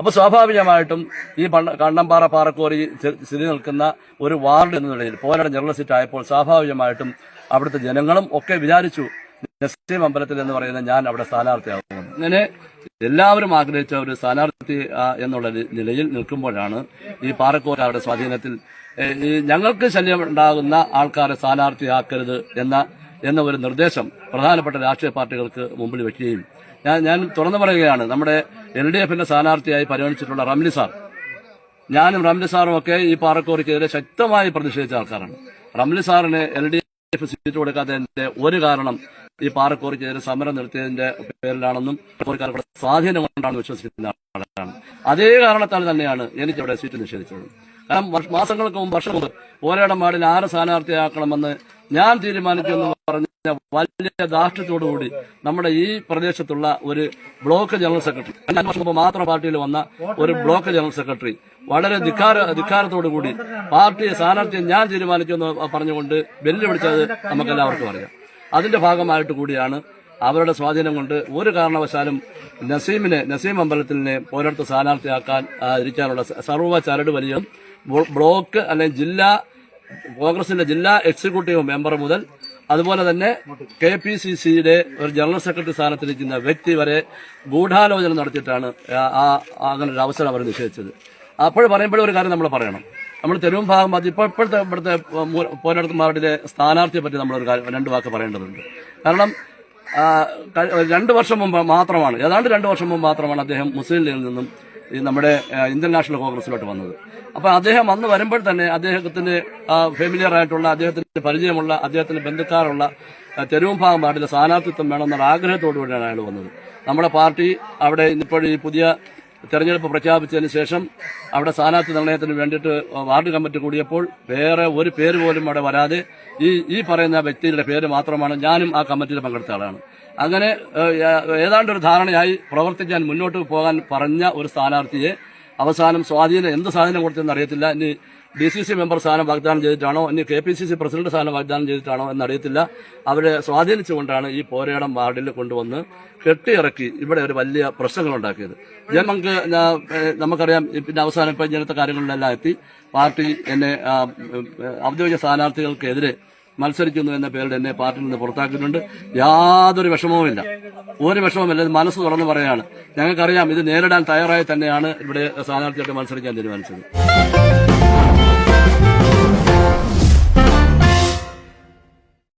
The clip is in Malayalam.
അപ്പൊ സ്വാഭാവികമായിട്ടും ഈ കണ്ണമ്പാറ പാറക്കോറി സ്ഥിതി നിൽക്കുന്ന ഒരു വാർഡ് എന്ന നിലയിൽ പോരാട ജനറൽ സീറ്റ് ആയപ്പോൾ സ്വാഭാവികമായിട്ടും അവിടുത്തെ ജനങ്ങളും ഒക്കെ വിചാരിച്ചു നസീം അമ്പലത്തിൽ എന്ന് പറയുന്ന ഞാൻ അവിടെ സ്ഥാനാർത്ഥിയാകുമെന്ന് അങ്ങനെ എല്ലാവരും ആഗ്രഹിച്ച ഒരു സ്ഥാനാർത്ഥി എന്നുള്ള നിലയിൽ നിൽക്കുമ്പോഴാണ് ഈ പാറക്കോരാരുടെ സ്വാധീനത്തിൽ ഞങ്ങൾക്ക് ശല്യം ഉണ്ടാകുന്ന ആൾക്കാരെ സ്ഥാനാർത്ഥിയാക്കരുത് എന്ന എന്ന ഒരു നിർദ്ദേശം പ്രധാനപ്പെട്ട രാഷ്ട്രീയ പാർട്ടികൾക്ക് മുമ്പിൽ വെക്കുകയും ഞാൻ ഞാൻ തുറന്നു പറയുകയാണ് നമ്മുടെ എൽ ഡി എഫിന്റെ സ്ഥാനാർത്ഥിയായി പരിഗണിച്ചിട്ടുള്ള റംലി സാർ ഞാനും റംലി സാറും ഒക്കെ ഈ പാറക്കോറിക്കെതിരെ ശക്തമായി പ്രതിഷേധിച്ച ആൾക്കാരാണ്. റംലി സാറിന് എൽ ഡി എഫ് സീറ്റ് കൊടുക്കാത്തതിന്റെ ഒരു കാരണം ഈ പാറക്കോറിക്കെതിരെ സമരം നിർത്തിയതിന്റെ പേരിലാണെന്നും സ്വാധീനം കൊണ്ടാണ് വിശ്വസിക്കുന്ന ആളാണ്. അതേ കാരണത്താൽ തന്നെയാണ് എനിക്ക് ഇവിടെ സീറ്റ് നിഷേധിച്ചത്. മാസങ്ങൾക്ക് മുമ്പ് വർഷം മുമ്പ് ഓരയുടെ മാടിൽ ആരെ സ്ഥാനാർത്ഥിയാക്കണമെന്ന് ഞാൻ തീരുമാനിച്ചെന്ന് പറഞ്ഞ വലിയ ധാർഷ്ട്യത്തോടുകൂടി നമ്മുടെ ഈ പ്രദേശത്തുള്ള ഒരു ബ്ലോക്ക് ജനറൽ സെക്രട്ടറി അഞ്ച് വർഷം മുമ്പ് മാത്രം പാർട്ടിയിൽ വന്ന ഒരു ബ്ലോക്ക് ജനറൽ സെക്രട്ടറി വളരെ ധിക്കാര ധിക്കാരത്തോടു കൂടി പാർട്ടി സ്ഥാനാർത്ഥിയെ ഞാൻ തീരുമാനിച്ചു എന്ന് പറഞ്ഞുകൊണ്ട് വെല്ലുവിളിച്ചത് നമുക്കെല്ലാവർക്കും അറിയാം. അതിന്റെ ഭാഗമായിട്ട് കൂടിയാണ് അവരുടെ സ്വാധീനം കൊണ്ട് ഒരു കാരണവശാലും നസീമിനെ നസീം അമ്പലത്തിനെ പോരാട്ട സ്ഥാനാർത്ഥിയാക്കാൻ ഇരിക്കാനുള്ള സർവ ചരട് വലിയ ബ്ലോക്ക് അല്ലെങ്കിൽ ജില്ലാ കോൺഗ്രസിന്റെ ജില്ലാ എക്സിക്യൂട്ടീവ് മെമ്പർ മുതൽ അതുപോലെ തന്നെ കെ പി സി സിയുടെ ഒരു ജനറൽ സെക്രട്ടറി സ്ഥാനത്തിരിക്കുന്ന വ്യക്തി വരെ ഗൂഢാലോചന നടത്തിയിട്ടാണ് ആ- അങ്ങനെ ഒരു അവസരം അവർ നിഷേധിച്ചത്. അപ്പോൾ പറയുമ്പോഴും ഒരു കാര്യം നമ്മൾ പറയണം. നമ്മൾ തെരുവും ഭാഗം അത് ഇപ്പോൾ ഇപ്പോഴത്തെ ഇവിടുത്തെ പോരാട്ടന്മാരുടെ സ്ഥാനാർത്ഥിയെ പറ്റി നമ്മളൊരു രണ്ട് വാക്ക് പറയേണ്ടതുണ്ട്. കാരണം രണ്ട് വർഷം മുമ്പ് മാത്രമാണ് ഏതാണ്ട് രണ്ട് വർഷം മുമ്പ് മാത്രമാണ് അദ്ദേഹം മുസ്ലിം ലീഗിൽ നിന്നും ഈ നമ്മുടെ ഇന്ത്യൻ നാഷണൽ കോൺഗ്രസിലോട്ട് വന്നത്. അപ്പോൾ അദ്ദേഹം അന്ന് വരുമ്പോൾ തന്നെ അദ്ദേഹത്തിന് ഫെമിലിയർ ആയിട്ടുള്ള അദ്ദേഹത്തിന് പരിചയമുള്ള അദ്ദേഹത്തിന് ബന്ധുക്കാരുള്ള തെരുവും ഭാഗം പാർട്ടിയിലെ സ്ഥാനാർത്ഥിത്വം വേണമെന്നുള്ള ആഗ്രഹത്തോടു കൂടിയാണ് അയാൾ വന്നത്. നമ്മുടെ പാർട്ടി അവിടെ ഇപ്പോൾ ഈ പുതിയ തെരഞ്ഞെടുപ്പ് പ്രഖ്യാപിച്ചതിന് ശേഷം അവിടെ സ്ഥാനാർത്ഥി നിർണയത്തിന് വേണ്ടിയിട്ട് വാർഡ് കമ്മിറ്റി കൂടിയപ്പോൾ വേറെ ഒരു പേര് പോലും അവിടെ വരാതെ ഈ ഈ പറയുന്ന വ്യക്തിയുടെ പേര് മാത്രമാണ് ഞാനും ആ കമ്മിറ്റിയിൽ പങ്കെടുത്ത ആളാണ്. അങ്ങനെ ഏതാണ്ട് ഒരു ധാരണയായി പ്രവർത്തിക്കാൻ മുന്നോട്ട് പോകാൻ പറഞ്ഞ ഒരു സ്ഥാനാർത്ഥിയെ അവസാനം സ്വാധീനം എന്ത് സാധനം കൊടുത്തെന്ന് അറിയത്തില്ല. ഇനി ഡി സി സി മെമ്പർ സ്ഥാനം വാഗ്ദാനം ചെയ്തിട്ടാണോ ഇനി K P C C president സ്ഥാനം വാഗ്ദാനം ചെയ്തിട്ടാണോ എന്നറിയത്തില്ല. അവരെ സ്വാധീനിച്ചുകൊണ്ടാണ് ഈ പോരേടം വാർഡിൽ കൊണ്ടുവന്ന് കെട്ടിയിറക്കി ഇവിടെ ഒരു വലിയ ഞാൻ നമുക്ക് നമുക്കറിയാം പിന്നെ അവസാനം ഇപ്പം ഇങ്ങനത്തെ കാര്യങ്ങളിലെല്ലാം എത്തി. പാർട്ടി എന്നെ ഔദ്യോഗിക സ്ഥാനാർത്ഥികൾക്കെതിരെ മത്സരിക്കുന്നു എന്ന പേരിൽ എന്നെ പാർട്ടിയിൽ നിന്ന് പുറത്താക്കിയിട്ടുണ്ട്. യാതൊരു വിഷമവുമില്ല ഒരു വിഷമവുമില്ല ഇത് മനസ്സ് തുറന്നു പറയാണ്. ഞങ്ങൾക്കറിയാം ഇത് നേരിടാൻ തയ്യാറായി തന്നെയാണ് ഇവിടെ സ്ഥാനാർത്ഥിയായിട്ട് മത്സരിക്കാൻ തീരുമാനിച്ചത്.